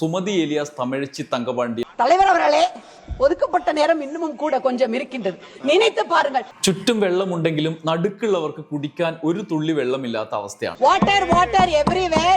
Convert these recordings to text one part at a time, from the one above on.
Sumathi Elias தமிழச்சி தங்கபாண்டி தலைவர் அவர்களே ഒതുക്കപ്പെട്ട നേരം ഇന്നും കൂടെ കൊഞ്ചം ഇരിക്കുന്നത് നിനത്ത് പാരുങ്ങൾ ചുറ്റും വെള്ളമുണ്ടെങ്കിലും നടുക്കുള്ളവർക്ക് കുടിക്കാൻ ഒരു തുള്ളി വെള്ളമില്ലാത്ത അവസ്ഥയാണ് വാട്ടർ വാട്ടർ എവറിവേർ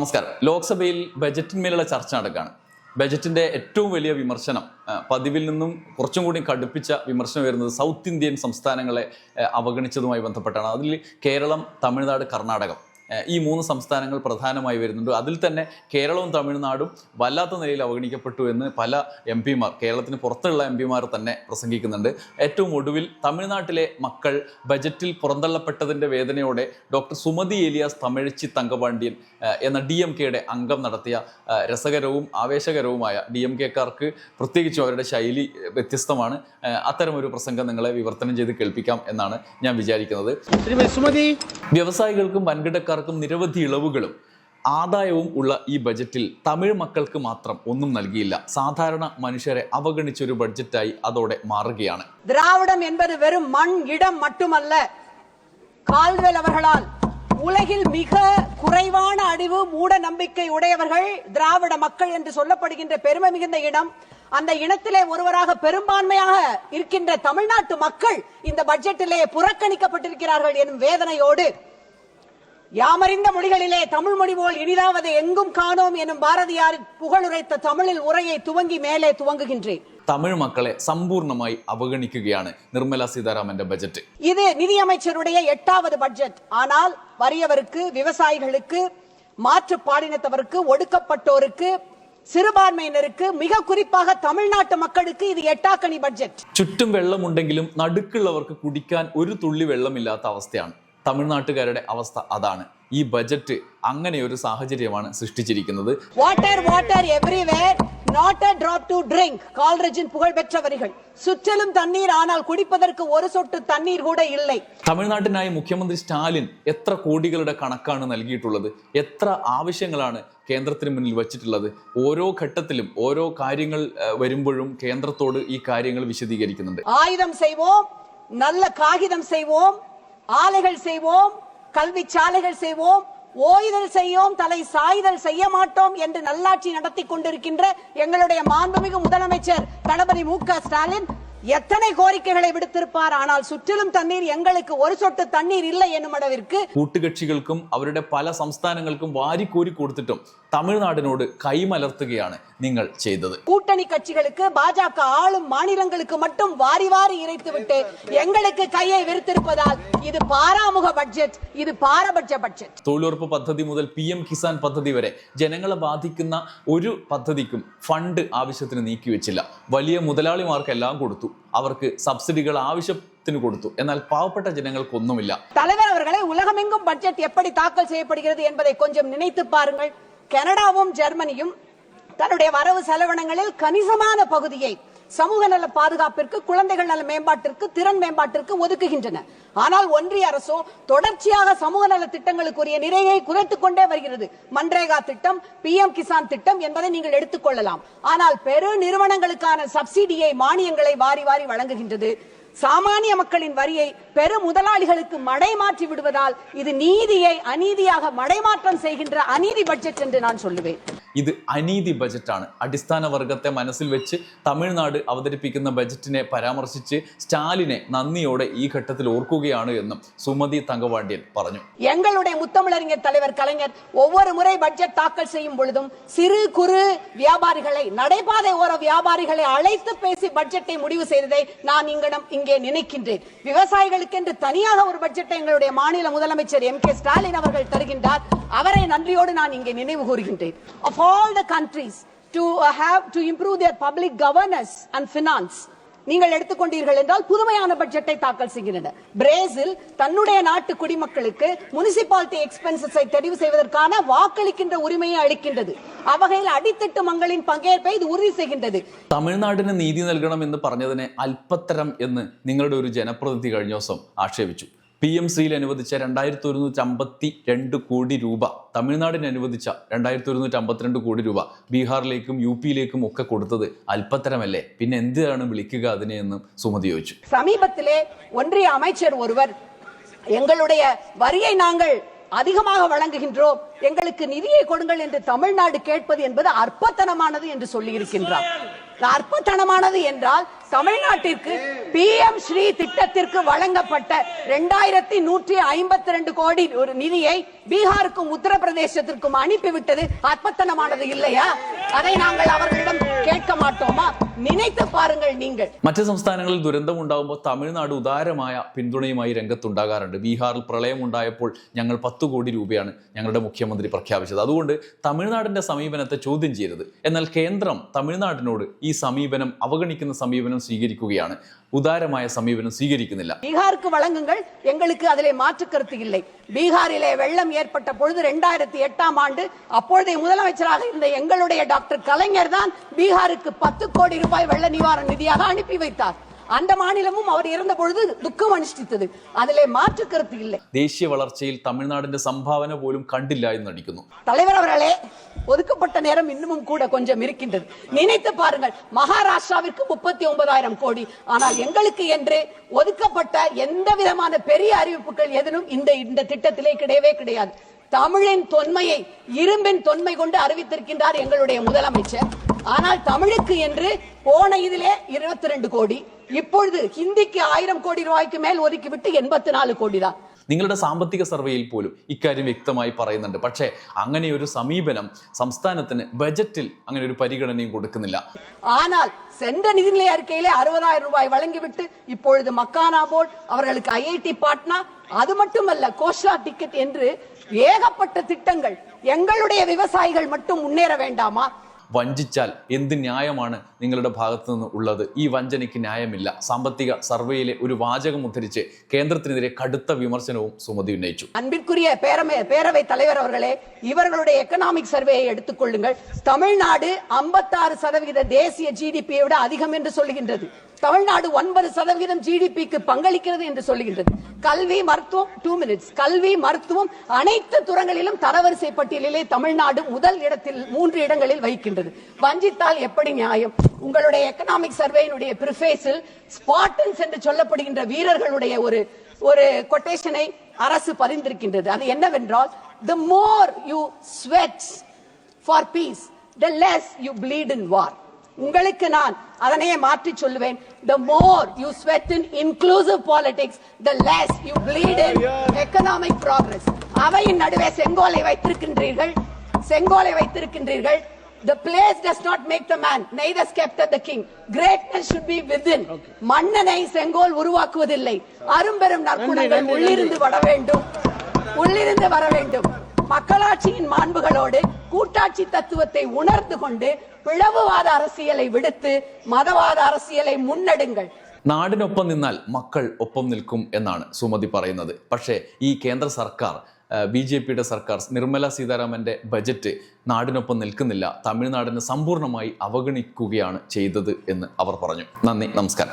നമസ്കാരം ലോക്സഭയിൽ ബജറ്റിന്മേലുള്ള ചർച്ച നടക്കുകയാണ് ബജറ്റിൻ്റെ ഏറ്റവും വലിയ വിമർശനം പതിവിൽ നിന്നും കുറച്ചും കൂടി കടുപ്പിച്ച വിമർശനം വരുന്നത് സൗത്ത് ഇന്ത്യൻ സംസ്ഥാനങ്ങളെ അവഗണിച്ചതുമായി ബന്ധപ്പെട്ടാണ് അതിൽ കേരളം തമിഴ്നാട് കർണാടകം ഈ മൂന്ന് സംസ്ഥാനങ്ങൾ പ്രധാനമായി വരുന്നുണ്ട് അതിൽ തന്നെ കേരളവും തമിഴ്നാടും വല്ലാത്ത നിലയിൽ അവഗണിക്കപ്പെട്ടു എന്ന് പല എം പിമാർ കേരളത്തിന് പുറത്തുള്ള എം പിമാർ തന്നെ പ്രസംഗിക്കുന്നുണ്ട് ഏറ്റവും ഒടുവിൽ തമിഴ്നാട്ടിലെ മക്കൾ ബജറ്റിൽ പുറന്തള്ളപ്പെട്ടതിൻ്റെ വേദനയോടെ ഡോക്ടർ സുമതി ഏലിയാസ് തമിഴച്ചി തങ്കപാണ്ഡ്യൻ എന്ന ഡി എം കെയുടെ അംഗം നടത്തിയ രസകരവും ആവേശകരവുമായ ഡി എം കെക്കാർക്ക് പ്രത്യേകിച്ചും അവരുടെ ശൈലി വ്യത്യസ്തമാണ് അത്തരമൊരു പ്രസംഗം നിങ്ങളെ വിവർത്തനം ചെയ്ത് കേൾപ്പിക്കാം എന്നാണ് ഞാൻ വിചാരിക്കുന്നത് വ്യവസായികൾക്കും വൻകിടക്കാർ സർക്കാർക്കും നിരവധി ഇളവുകളും ആദായവും ഉള്ള ഈ ബജറ്റിൽ തമിഴ് മക്കൾക്ക് മാത്രം ഒന്നും നൽകിയില്ല സാധാരണ മനുഷ്യരെ അവഗണിച്ചൊരു ബഡ്ജറ്റായി അതോടെ മാറുകയാണ് திராவிடம் என்பது வெறும் மண் இடம் மட்டுமல்ல கால்வெல் அவர்களால் உலகில் மிக குறைவான அறிவு மூட நம்பிக்கை உடையவர்கள் திராவிட மக்கள் என்று சொல்லப்படுகின்ற பெருமை மிகுந்த இனம் அந்த இனத்திலே ஒருவராக பெரும்பான்மையாக இருக்கின்ற தமிழ்நாட்டு மக்கள் இந்த பட்ஜெட்டிலே புறக்கணிக்கப்பட்டிருக்கிறார்கள் எனும் வேதனையோடு யாமறிந்த மொழிகளிலே தமிழ் மொழி போல் இனிதாவது எங்கும் காணோம் எனும் பாரதியார் புகழ் உரைத்த தமிழில் உரையை துவங்கி மேலே துவங்குகின்றேன் தமிழ் மக்களை சம்பூர்ணமாய் அவகணிக்குகையான நிர்மலா சீதாராமன் பட்ஜெட் இது நிதியமைச்சருடைய எட்டாவது பட்ஜெட் ஆனால் வறியவருக்கு விவசாயிகளுக்கு மாற்று பாலினத்தவருக்கு ஒடுக்கப்பட்டோருக்கு சிறுபான்மையினருக்கு மிக குறிப்பாக தமிழ்நாட்டு மக்களுக்கு இது எட்டாக்கணி பட்ஜெட் சுற்றும் வெள்ளம் உண்டெங்கிலும் വെള്ളമുണ്ടെങ്കിലും നടുക്കുള്ളവർക്ക് ஒரு துள்ளி வெள்ளம் இல்லாத அவஸ்தையான തമിഴ്നാട്ടുകാരുടെ അവസ്ഥ അതാണ് ഈ ബജറ്റ് അങ്ങനെ ഒരു സാഹചര്യമാണ് സൃഷ്ടിച്ചിരിക്കുന്നത് water water everywhere not a drop to drink கால்ரஜின் புகழ்பெற்ற வரிகள் சுற்றிலும் தண்ணீர் ஆனால் குடிப்பதற்கு ഒരു சொட்டு தண்ணீர் கூட இல்லை തമിഴ്നാട്ടിനായി മുഖ്യമന്ത്രി സ്റ്റാലിൻ എത്ര കോടികളുടെ കണക്കാണ് നൽകിയിട്ടുള്ളത് എത്ര ആവശ്യങ്ങളാണ് കേന്ദ്രത്തിന് മുന്നിൽ വച്ചിട്ടുള്ളത് ഓരോ ഘട്ടത്തിലും ഓരോ കാര്യങ്ങൾ വരുമ്പോഴും കേന്ദ്രത്തോട് ഈ കാര്യങ്ങൾ വിശദീകരിക്കുന്നുണ്ട് ആയുധം ചെയ്യുമോ നല്ല കാഹിതം ചെയ്യുമോ ஆலைகள் செய்வோம் கல்வி சாலைகள் செய்வோம் ஓய்தல் செய்யோம் தலை சாய்தல் செய்ய மாட்டோம் என்று நல்லாட்சி நடத்தி கொண்டிருக்கின்ற எங்களுடைய மாண்புமிகு முதலமைச்சர் தளபதி மு ஸ்டாலின் எத்தனை கோரிக்கைகளை விடுத்திருப்பார் ஆனால் சுற்றிலும் தண்ணீர் எங்களுக்கு ஒரு சொட்டு தண்ணீர் இல்லை என்னும் அளவிற்கு കൂട്ടുകക്ഷികൾക്കും അവരുടെ പല സംസ്ഥാനങ്ങൾക്കും വാരിക്കോരി കൊടുത്തിട്ടും തമിഴ്നാടിനോട് കൈമലർത്തുകയാണ് നിങ്ങൾ ചെയ്തത് கூட்டணி கட்சிகளுக்கு பாஜக ஆளும் மாநிலங்களுக்கு மட்டும் வாரி வாரி இறைத்துவிட்டு எங்களுக்கு கையை விரித்திருப்பதால் இது பாராமுக பட்ஜெட் இது பாரபட்ச பட்ஜெட் തൊഴിലുറപ്പ് പദ്ധതി മുതൽ പി എം കിസാൻ പദ്ധതി വരെ ജനങ്ങളെ ബാധിക്കുന്ന ഒരു പദ്ധതിക്കും ഫണ്ട് ആവശ്യത്തിന് നീക്കിവെച്ചില്ല വലിയ മുതലാളിമാർക്കെല്ലാം കൊടുത്തു അവർക്ക് സബ്സിഡികൾ ആവശ്യത്തിന് കൊടുത്തു എന്നാൽ പാവപ്പെട്ട ജനങ്ങൾക്കൊന്നുമില്ല தலைவர் அவர்களே உலகமெங்கும் பட்ஜெட் எப்படி தாக்கல் செய்யப்படுகிறது என்பதை கொஞ்சம் நினைத்து பாருங்கள் கனடாவும் ஜெர்மனியும் தன்னுடைய வரவு செலவினங்களில் கணிசமான பகுதியை சமூக நல பாதுகாப்பிற்கு குழந்தைகள் நல மேம்பாட்டிற்கு திறன் மேம்பாட்டிற்கு ஒதுக்குகின்றன ஆனால் ஒன்றிய அரசோ தொடர்ச்சியாக சமூக நல திட்டங்களுக்குரிய நிறையை குறைத்துக் கொண்டே வருகிறது மன்ரேகா திட்டம் பி எம் கிசான் திட்டம் என்பதை நீங்கள் கொள்ளலாம் ஆனால் பெரு நிறுவனங்களுக்கான சப்சிடியை மானியங்களை வாரி வாரி வழங்குகின்றது சாமானிய மக்களின் வரியை பெரு முதலாளிகளுக்கு மடைமாற்றி விடுவதால் இது நீதியை அநீதியாக மடைமாற்றம் செய்கின்ற அநீதி பட்ஜெட் என்று நான் சொல்லுவேன் ഇത് അനീതി ബജറ്റാണ് അടിസ്ഥാന വർഗത്തെ മനസ്സിൽ വെച്ച് തമിഴ്നാട് അവതരിപ്പിക്കുന്ന ബജറ്റിനെ പരാമർശിച്ച് സ്റ്റാലിനെ നന്ദിയോടെ ഈ ഘട്ടത്തിൽ ഓർക്കുകയാണ് എന്നും സുമതി തങ്കവാണ്ടിയൻ പറഞ്ഞു എങ്ങളുടെ മുത്തമിഴറിഞ്ഞ തലവർ കലഞ്ഞർ ഒവ്വൊരു മുറ ബഡ്ജറ്റ് താക്കൽ ചെയ്യുമ്പോഴും സിറു കുറു വ്യാപാരികളെ നടപ്പാത ഓരോ വ്യാപാരികളെ അഴൈത്തു പേസി ബഡ്ജറ്റെ മുടിവ് ചെയ്തതേ നാം ഇങ്ങനം ഇങ്ങേ നനക്കേ വ്യവസായികൾക്ക് തനിയാക ഒരു ബഡ്ജറ്റ് എങ്ങനെ മാനില മുതലമച്ചർ എം കെ സ്റ്റാലിൻ അവർ തരുകൊണ്ട് അവരെ നന്ദിയോട് നാം ഇങ്ങനെ നനവ് കൂറുകേ all the countries to uh, have to improve their public governance and finance நீங்கள் எடுத்துக்கொண்டீர்கள் என்றால் புதுமையான பட்ஜெட்டை தாக்கல் செய்கின்றன பிரேசில் தன்னுடைய நாட்டு குடிமக்களுக்கு முனிசிபாலிட்டி எக்ஸ்பென்சஸை தெரிவு செய்வதற்கான வாக்களிக்கின்ற உரிமையை அளிக்கின்றது அவகையில் அடித்தட்டு மங்களின் பங்கேற்பை இது உறுதி செய்கின்றது தமிழ்நாടിന് നീതി നൽകണം എന്ന് പറഞ്ഞതിനെ അല്പത്തരം എന്ന് നിങ്ങളുടെ ഒരു ജനപ്രതിനിധി കഴിഞ്ഞ ദിവസം ആക്ഷേപിച്ചു പി എം സിയിൽ അനുവദിച്ച രണ്ടായിരത്തി ഒരുന്നൂറ്റി അമ്പത്തി രണ്ട് കോടി രൂപ തമിഴ്നാടിന് അനുവദിച്ച രണ്ടായിരത്തി ഒരുന്നൂറ്റി അമ്പത്തിരണ്ട് കോടി രൂപ ബീഹാറിലേക്കും യു പിയിലേക്കും ഒക്കെ കൊടുത്തത് അല്പത്തരമല്ലേ പിന്നെ എന്തിനാണ് വിളിക്കുക അതിനെ എന്നും സുമതി ചോദിച്ചു സമീപത്തിലെ ഒൻറിയ அமைச்சர் ஒருவர் எங்களுடைய வரியை நாங்கள் அதிகமாக வழங்குகின்றோம் எங்களுக்கு நிதியை கொடுங்கள் என்று தமிழ்நாடு கேட்பது என்பது அற்பத்தனமானது என்று சொல்லியிருக்கின்றார் அற்பத்தனமானது என்றால் தமிழ்நாட்டிற்கு பி எம் ஸ்ரீ திட்டத்திற்கு வழங்கப்பட்ட இரண்டாயிரத்தி நூற்றி ஐம்பத்தி ரெண்டு கோடி ஒரு நிதியை பீகாருக்கும் உத்தரப்பிரதேசத்திற்கும் அனுப்பிவிட்டது அற்பத்தனமானது இல்லையா அதை நாங்கள் அவர்களிடம் கேட்க மாட்டோமா നിனைத்து പാരുങ്ങൾ നിങ്ങൾ മറ്റു സംസ്ഥാനങ്ങളിൽ ദുരന്തം ഉണ്ടാകുമ്പോൾ തമിഴ്നാട് ഉദാരമായ പിന്തുണയുമായി രംഗത്തുണ്ടാകാറുണ്ട് ബീഹാറിൽ പ്രളയം ഉണ്ടായപ്പോൾ ഞങ്ങൾ പത്ത് കോടി രൂപയാണ് ഞങ്ങളുടെ മുഖ്യമന്ത്രി പ്രഖ്യാപിച്ചത് അതുകൊണ്ട് തമിഴ്നാടിന്റെ സമീപനത്തെ ചോദ്യം ചെയ്യരുത് എന്നാൽ കേന്ദ്രം തമിഴ്നാടിനോട് ഈ സമീപനം അവഗണിക്കുന്ന സമീപനം സ്വീകരിക്കുകയാണ് ഉദാരമായ സമീപനം സ്വീകരിക്കുന്നില്ല ബീഹാർക്ക് വളങ്ങുങ്ങൾ എങ്ങൾക്ക് അതിലെ മാറ്റക്കരുത്തില്ല ബീഹാറിലെ വെള്ളം ഏർപ്പെട്ട ஏற்பட்ட രണ്ടായിരത്തി എട്ടാം ആണ്ട് അപ്പോഴത്തെ அப்பொழுதைய എങ്ങളുടെ ഡോക്ടർ எங்களுடைய டாக்டர் പത്ത് കോടി രൂപ ரூபாய் வெள்ள நிவாரண நிதியாக அனுப்பி வைத்தார் அந்த மாநிலமும் அவர் இருந்த பொழுது துக்கம் அனுஷ்டித்தது அதிலே மாற்று கருத்து இல்லை தேசிய வளர்ச்சியில் தமிழ்நாடு സംഭാവന போலும் கண்டில்ல என்று നടിക്കുന്നു தலைவர் அவர்களே ஒதுக்கப்பட்ட நேரம் இன்னமும் கூட கொஞ்சம் இருக்கின்றது நினைத்து பாருங்கள் மகாராஷ்டிராவிற்கு முப்பத்தி ஒன்பதாயிரம் கோடி ஆனால் எங்களுக்கு என்று ஒதுக்கப்பட்ட எந்த விதமான பெரிய அறிவிப்புகள் எதனும் இந்த இந்த திட்டத்திலே கிடையவே கிடையாது தமிழின் தொன்மையை இரும்பின் தொன்மை கொண்டு அறிவித்திருக்கின்றார் எங்களுடைய முதலமைச்சர் ஆனால் தமிழுக்கு என்று போன இதிலே இருபத்தி ரெண்டு கோடி இப்பொழுது ஹிந்திக்கு ஆயிரம் கோடி ரூபாய்க்கு மேல் ஒதுக்கிவிட்டு எண்பத்தி நாலு கோடி தான் നിങ്ങളുടെ സാമ്പത്തിക സർവേയിൽ പോലും ഇക്കാര്യം വ്യക്തമായി പറയുന്നുണ്ട് പക്ഷേ അങ്ങനെ ഒരു സമീപനം സംസ്ഥാനത്തിന് ബജറ്റിൽ അങ്ങനെ ഒരു പരിഗണനയും കൊടുക്കുന്നില്ല ஆனால் சென்ற நிதிநிலை அறிக்கையிலே அறுபதாயிரம் ரூபாய் வழங்கிவிட்டு இப்பொழுது மக்கானா போர்டு அவர்களுக்கு ஐஐடி பாட்னா அது மட்டுமல்ல கோஷா டிக்கெட் என்று ஏகப்பட்ட திட்டங்கள் எங்களுடைய விவசாயிகள் மட்டும் முன்னேற வேண்டாமா വഞ്ചിച്ചാൽ എന്ത് ന്യായമാണ് നിങ്ങളുടെ ഭാഗത്തു നിന്ന് ഉള്ളത് ഈ വഞ്ചനയ്ക്ക് ന്യായമില്ല സാമ്പത്തിക സർവേയിലെ ഒരു വാചകം ഉദ്ധരിച്ച് കേന്ദ്രത്തിനെതിരെ കടുത്ത വിമർശനവും സുമതി ഉന്നയിച്ചു അൻപിൻകുരിയ പേരവൈ തലവർ അവരെ ഇവരുടെ എക്കണോമിക് സർവേയെ എടുത്തുകൊള്ളുങ്ങൾ തമിഴ്നാട് അമ്പത്തി ആറ് സതവീതം ദേശീയ ജി ഡി പിയോട് അധികം എന്ന് തമിഴ്നാട് ഒൻപത് സതവീതം ജി ഡി പിക്ക് പങ്കളിക്കുന്നത് എന്ന് கல்வி மருத்துவம் டூ மினிட்ஸ் கல்வி மருத்துவம் அனைத்து துறங்களிலும் தரவரிசை பட்டியலிலே தமிழ்நாடு முதல் இடத்தில் மூன்று இடங்களில் வைக்கின்றது வஞ்சித்தால் எப்படி நியாயம் உங்களுடைய எக்கனாமிக் சர்வேயினுடைய பிரிஃபேஸில் ஸ்பாட்டன்ஸ் என்று சொல்லப்படுகின்ற வீரர்களுடைய ஒரு ஒரு கொட்டேஷனை அரசு பதிந்திருக்கின்றது அது என்னவென்றால் the more you sweats for peace the less you bleed in war உங்களுக்கு நான் அதனையே மாற்றி சொல்லுவேன் the more you sweat in inclusive politics the less you bleed in economic progress அவையின் நடுவே செங்கோலை வைத்திருக்கின்றீர்கள் செங்கோலை வைத்திருக்கின்றீர்கள் The place does not make the man, neither scepter the king. Greatness should be within. மன்னனை செங்கோல் உருவாக்குவதில்லை அரும்பெரும் நற்குணங்கள் உள்ளிருந்து வர வேண்டும் உள்ளிருந்து வர வேண்டும் மக்களாட்சியின் மாண்புகளோடு கூட்டாட்சி தத்துவத்தை உணர்ந்து கொண்டு பிளவுவாத அரசியலை விடுத்து மதவாத அரசியலை முன்னெடுங்கள் നാടിനൊപ്പം നിന്നാൽ മക്കൾ ഒപ്പം നിൽക്കും എന്നാണ് സുമതി പറയുന്നത് പക്ഷേ ഈ കേന്ദ്ര സർക്കാർ ബി ജെ പിയുടെ സർക്കാർ നിർമ്മല സീതാരാമൻ്റെ ബജറ്റ് നാടിനൊപ്പം നിൽക്കുന്നില്ല തമിഴ്നാടിനെ സമ്പൂർണ്ണമായി അവഗണിക്കുകയാണ് ചെയ്തത് എന്ന് അവർ പറഞ്ഞു നന്ദി നമസ്കാരം